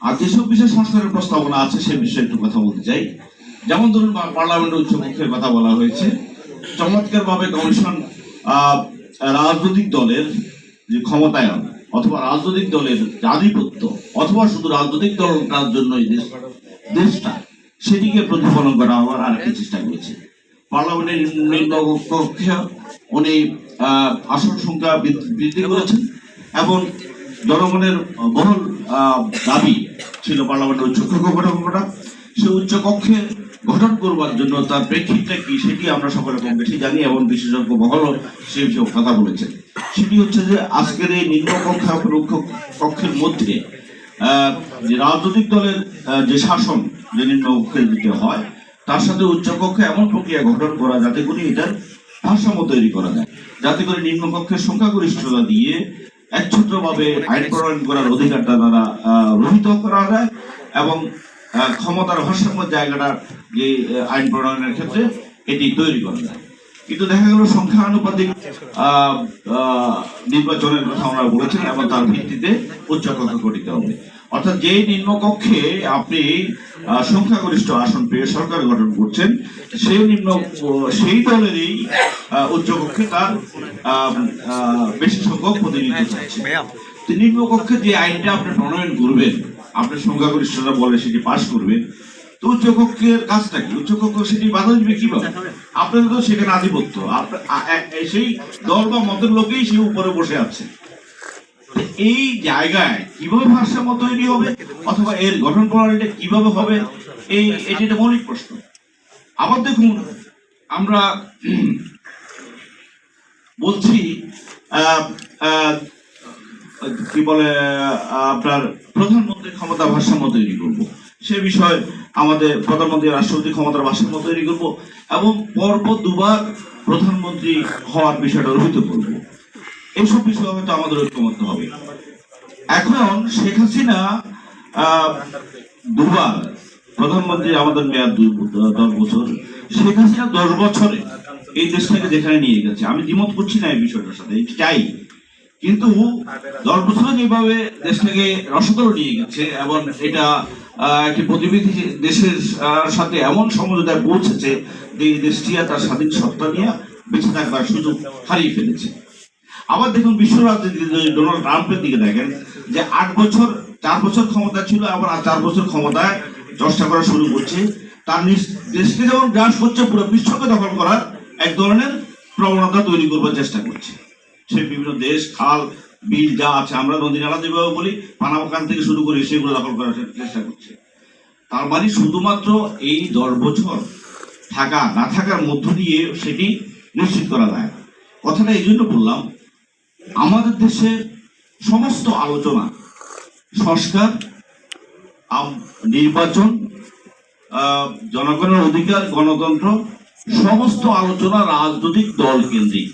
আর যেসব বিষয়ে সংস্কারের প্রস্তাবনা আছে, সে বিষয়ে একটু কথা বলতে চাই। যেমন ধরুন, পা- পার্লামেন্টের উচ্চপক্ষের কথা বলা হয়েছে। চমৎকার ভাবে কমিশন রাজনৈতিক দলের যে ক্ষমতায়ন, অথবা রাজনৈতিক দলের যে আধিপত্য, অথবা শুধু রাজনৈতিক দল দলটার জন্য এই দেশ, দেশটা, সেটিকে প্রতিফলন করা হওয়ার আর একটি চেষ্টা করেছে। পার্লামেন্টের নিম্ন কক্ষে উনি আসন সংখ্যা বৃদ্ধি করেছেন, এবং জনগণের বহুল দাবি ছিল পার্লামেন্টের উচ্চ কক্ষ গঠন করা সে উচ্চ কক্ষে গঠন করবার জন্য তার প্রেক্ষিতটা কি সেটি আমরা সকলে কম বেশি জানি এবং বিশেষজ্ঞ মহলও সে বিষয়ে কথা বলেছেন। সেটি হচ্ছে যে আজকের এই নিম্ন কক্ষ এবং উচ্চ কক্ষের মধ্যে যে রাজনৈতিক দলের যে শাসন যে নিম্ন কক্ষের দিকে হয়, তার সাথে উচ্চকক্ষে এমন প্রক্রিয়া গঠন করা যাতে করে এটার ভারসাম্য তৈরি করা যায়। যাতে করে নিম্ন কক্ষের সংখ্যাগরিষ্ঠতা দিয়ে একচ্ছত্রভাবে আইন প্রণয়ন করার অধিকারটা তারা রহিত করা যায় এবং ক্ষমতার ভারসাম্য জায়গাটা যে আইন প্রণয়নের ক্ষেত্রে এটি তৈরি করা যায়। কিন্তু দেখা গেল সংখ্যানুপাতিক নির্বাচনের কথা আমরা বলেছেন এবং তার ভিত্তিতে উচ্চকক্ষ গঠিত হবে। অর্থাৎ যেই নিম্নকক্ষে আপনি সংখ্যাগরিষ্ঠ আসন পেয়ে সরকার গঠন করছেন, সেই নিম্ন সেই দলেরই উচ্চকক্ষে তার বেশি সংখ্যক প্রতিনিধিত্ব নিম্নকক্ষে যে আইনটা আপনি প্রণয়ন করবেন আপনার সংখ্যাগরিষ্ঠরা বলে সেটি পাশ করবেন তো উচ্চকক্ষের কাজটা কি? উচ্চকক্ষ সেটি বাধা দিবে কীভাবে? আপনাদের তো সেখানে আধিপত্য। সেই দল বা মতের লোকেই সে উপরে বসে আছে। এই জায়গায় কীভাবে ভারসাম্য তৈরি হবে অথবা এর গঠন প্রণালীটা কীভাবে হবে এই এটি একটা মৌলিক প্রশ্ন। আবার দেখুন আমরা বলছি কি বলে আপনার প্রধানমন্ত্রীর ক্ষমতা ভারসাম্য তৈরি করব। সে বিষয়ে আমাদের প্রধানমন্ত্রী রাষ্ট্রপতি ক্ষমতার ভারসাম্য তৈরি করব এবং পরপর দুবার প্রধানমন্ত্রী হওয়ার বিষয়টা রহিত করব। এইসব বিষয়ে হয়তো আমাদের ঐক্যমত হবে। এখন শেখ হাসিনা দুবার প্রধানমন্ত্রী আমাদের মেয়াদ দশ বছর, শেখ হাসিনা দশ বছরে এই দেশটাকে যেখানে নিয়ে গেছে আমি দ্বিমত করছি না এই বিষয়টার সাথে চাই। কিন্তু দশ বছরে যেভাবে দেশটাকে রসদল নিয়ে গেছে এবং এটা একটি প্রতিবেদী দেশের সাথে এমন সমঝোতায় পৌঁছেছে যে দেশটি তার স্বাধীন সত্তা নিয়ে বেঁচে থাকবার সুযোগ হারিয়ে ফেলেছে। আবার দেখুন বিশ্ব রাজনীতিতে যদি ডোনাল্ড ট্রাম্পের দিকে দেখেন, যে আট বছর, চার বছর ক্ষমতা ছিল আবার আর চার বছর ক্ষমতায় চর্চা করা শুরু করছে, তার দেশকে যেমন গ্রাস করছে, পুরো বিশ্বকে দখল করার এক ধরনের প্রবণতা তৈরি করবার চেষ্টা করছে সে বিভিন্ন দেশ, খাল, বিল যা আছে, আমরা নদী নালা যেভাবে বলি পানাবাকান থেকে শুরু করে সেগুলো দখল করার চেষ্টা করছে তার মানে শুধুমাত্র এই দশ বছর থাকা, না থাকার মধ্য দিয়ে সেটি নিশ্চিত করা যায় না। কথাটা এই জন্য বললাম, আমাদের দেশের সমস্ত আলোচনা, সংস্কার নির্বাচন জনগণের অধিকার, গণতন্ত্র সমস্ত আলোচনা রাজনৈতিক দল কেন্দ্রিক।